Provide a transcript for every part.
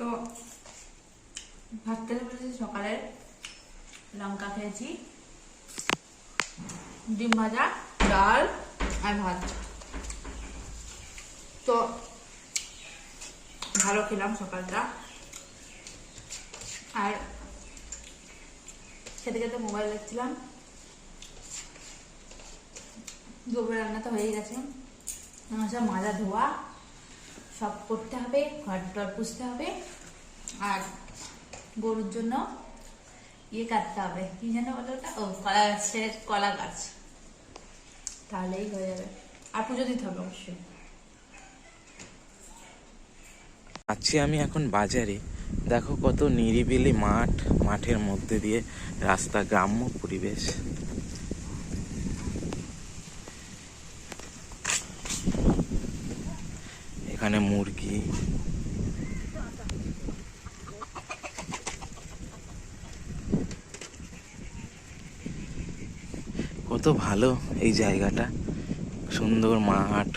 তো ভাত খেতে বসেছি সকালে লঙ্কা খেয়েছি, ডিম ভাজা, ডাল আর ভাত। তো ভালো খেলাম সকালটা। আর খেতে খেতে মোবাইল দেখছিলাম। দুপুরে রান্না তো হয়ে গেছে। মাজা ধোয়া। সব করতে হবে ঘর টর পুষতে হবে, আর গরুর জন্য ইয়ে কাটতে হবে। কি যেন বলো ওটা? ও, কলা গাছের কলা গাছ। তাহলেই হয়ে যাবে। আর পুজো দিতে হবে অবশ্যই। আছি আমি এখন বাজারে। দেখো কত নিরিবিলি মাঠ, মাঠের মধ্যে দিয়ে রাস্তা, গ্রাম্য পরিবেশ। এখানে মুরগি। কত ভালো এই জায়গাটা। সুন্দর মাঠ,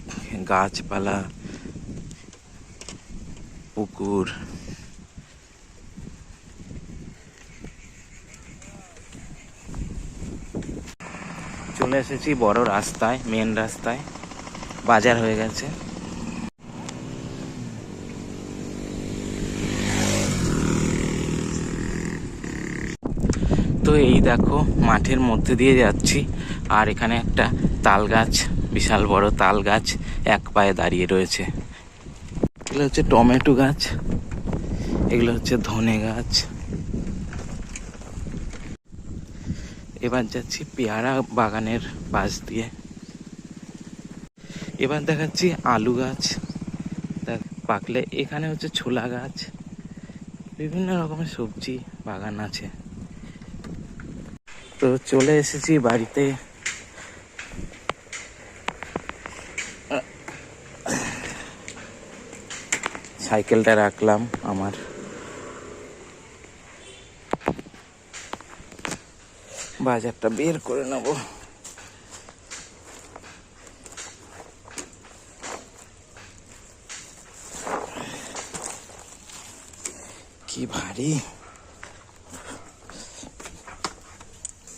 গাছপালা, পুকুর। চলে এসেছি বড় রাস্তায় মেন রাস্তায়। বাজার হয়ে গেছে। এই দেখো মাঠের মধ্যে দিয়ে যাচ্ছি। আর এখানে একটা তাল গাছ বিশাল বড় তাল গাছ এক পায়ে দাঁড়িয়ে রয়েছে। এগুলো হচ্ছে টমেটো গাছ, এগুলো হচ্ছে ধনে গাছ। এবার যাচ্ছি পেয়ারা বাগানের পাশ দিয়ে। এবার দেখাচ্ছি আলু গাছ। পাকলে এখানে হচ্ছে ছোলা গাছ। বিভিন্ন রকমের সবজি বাগান আছে। তো চলে এসেছি বাড়িতে। সাইকেলটা রাখলাম আমার। বাজারটা বের করে নেব। কি ভারী।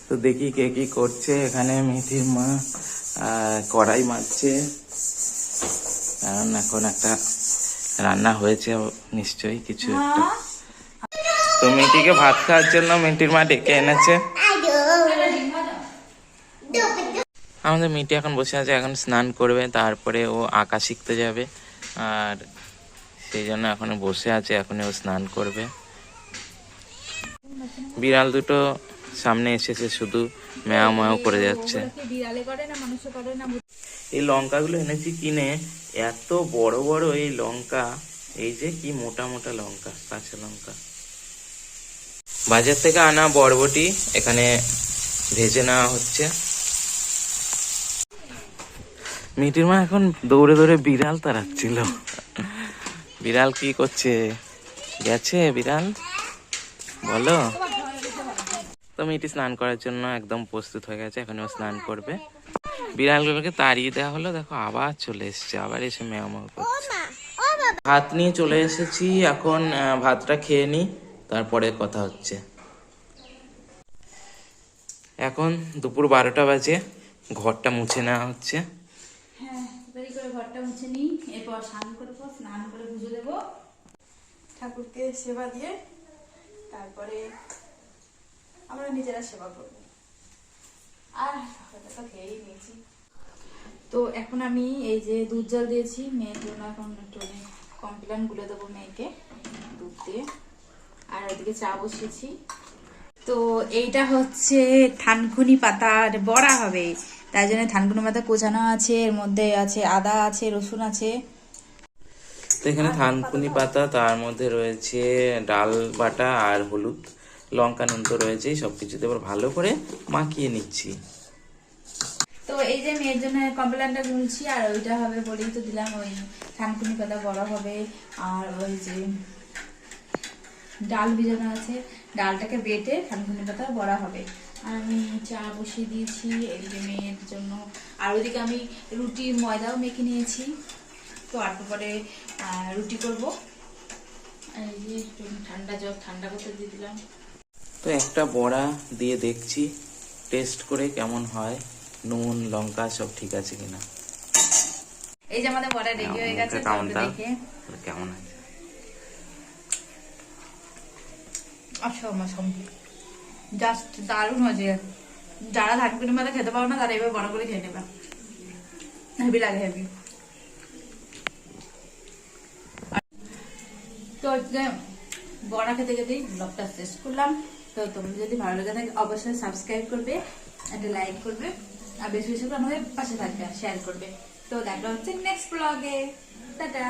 তো দেখি কে কি করছে। এখানে মেথির মা কড়াই মারছে কারণ এখন একটা রান্না হয়েছে, নিশ্চয়ই কিছু একটা। তো মিটিকে ভাত খাওয়ার জন্য মিটির মা ডেকে এনেছে। আমাদের মিটি এখন বসে আছে, এখন স্নান করবে, তারপরে ও আঁকা শিখতে যাবে। আর সেই জন্য এখন বসে আছে এখন ও স্নান করবে। বিড়াল দুটো সামনে এসেছে, শুধু ম্যাও ম্যাও করে যাচ্ছে। এই লঙ্কাগুলো এনেছি কিনে, এত বড় বড় এই লঙ্কা, এই যে কি মোটা মোটা লঙ্কা, কাঁচা লঙ্কা। বাজার থেকে আনা বরবটি এখানে ভেজে নেওয়া হচ্ছে। মিটির মা এখন দৌড়ে দৌড়ে বিড়াল তাড়াচ্ছিল। বিড়াল কি করছে? গেছে বিড়াল? বলো। তো মিটি স্নান করার জন্য একদম প্রস্তুত হয়ে গেছে এখন ও স্নান করবে। বিড়ালগুলোকে তাড়িয়ে দেওয়া হলো দেখো আবার চলে এসেছে আবার এসে ম্যাও করছে। ভাত নিয়ে চলে এসেছি এখন আহ, ভাতটা খেয়ে নি তারপরে কথা হচ্ছে। এখন দুপুর বারোটা বাজে ঘরটা মুছে নেওয়া হচ্ছে। হ্যাঁ করে ঘরটা মুছে নিই এরপর স্নান করব স্নান করে পুজো দেবো। ঠাকুরকে সেবা দিয়ে তারপরে আমরা নিজেরা সেবা করব। আর তো খেয়েই নিয়েছি। তো এখন আমি এই যে দুধ জল দিয়েছি মেয়ের জন্য এখন একটু কমপ্লেন গুলে দেবো মেয়েকে দুধ দিয়ে। আর ওইদিকে চা বসিয়েছি। তো এইটা হচ্ছে থানকুনি পাতার বড়া হবে। তাই জন্য থানকুনি পাতা কোচানো আছে এর মধ্যে আছে আদা আছে রসুন আছে। তো এখানে থানকুনি পাতা। তার মধ্যে রয়েছে ডাল বাটা আর হলুদ। লঙ্কা নুন তো রয়েছেই সবকিছুতে এবার ভালো করে মাখিয়ে নিচ্ছি। তো এই যে মেয়ের জন্য কমপ্লেনটা গুলছি আর ওইটা হবে বলেই তো দিলাম, ওই থানকুনি পাতা বড় হবে, আর ওই যে ডাল ভিজানো আছে, ডালটাকে বেটে থানকুনি পাতা বড়া হবে। আর আমি চা বসিয়ে দিয়েছি এদিকে মেয়ের জন্য। আর ওইদিকে আমি রুটি, ময়দাও মেখে নিয়েছি। তো আর পরে রুটি করব। এই যে একটু ঠান্ডা জল, ঠান্ডা করতে দিয়ে দিলাম। তো একটা বড়া দিয়ে দেখছি টেস্ট করে কেমন হয় নুন লঙ্কা সব ঠিক আছে কিনা। এই যে আমাদের বড়া রেডি হয়ে গেছে কেমন? দেখে। কেমন আছে অসম অসম জাস্ট দারুণ হয়েছে। যারা ধানকুনি মাথা খেতে পারো না তারা এবার বড় করে খেয়ে নেবে। হেভি লাগে হেভি তো বড়া খেতে খেতেই ব্লগটা শেষ করলাম। তো তোমরা যদি ভালো লাগে থাকে, অবশ্যই সাবস্ক্রাইব করবে একটা লাইক করবে। আর বেশি বেশি করে আমাদের পাশে থাকবে শেয়ার করবে। তো দেখা হচ্ছে নেক্সট ব্লগে টাটা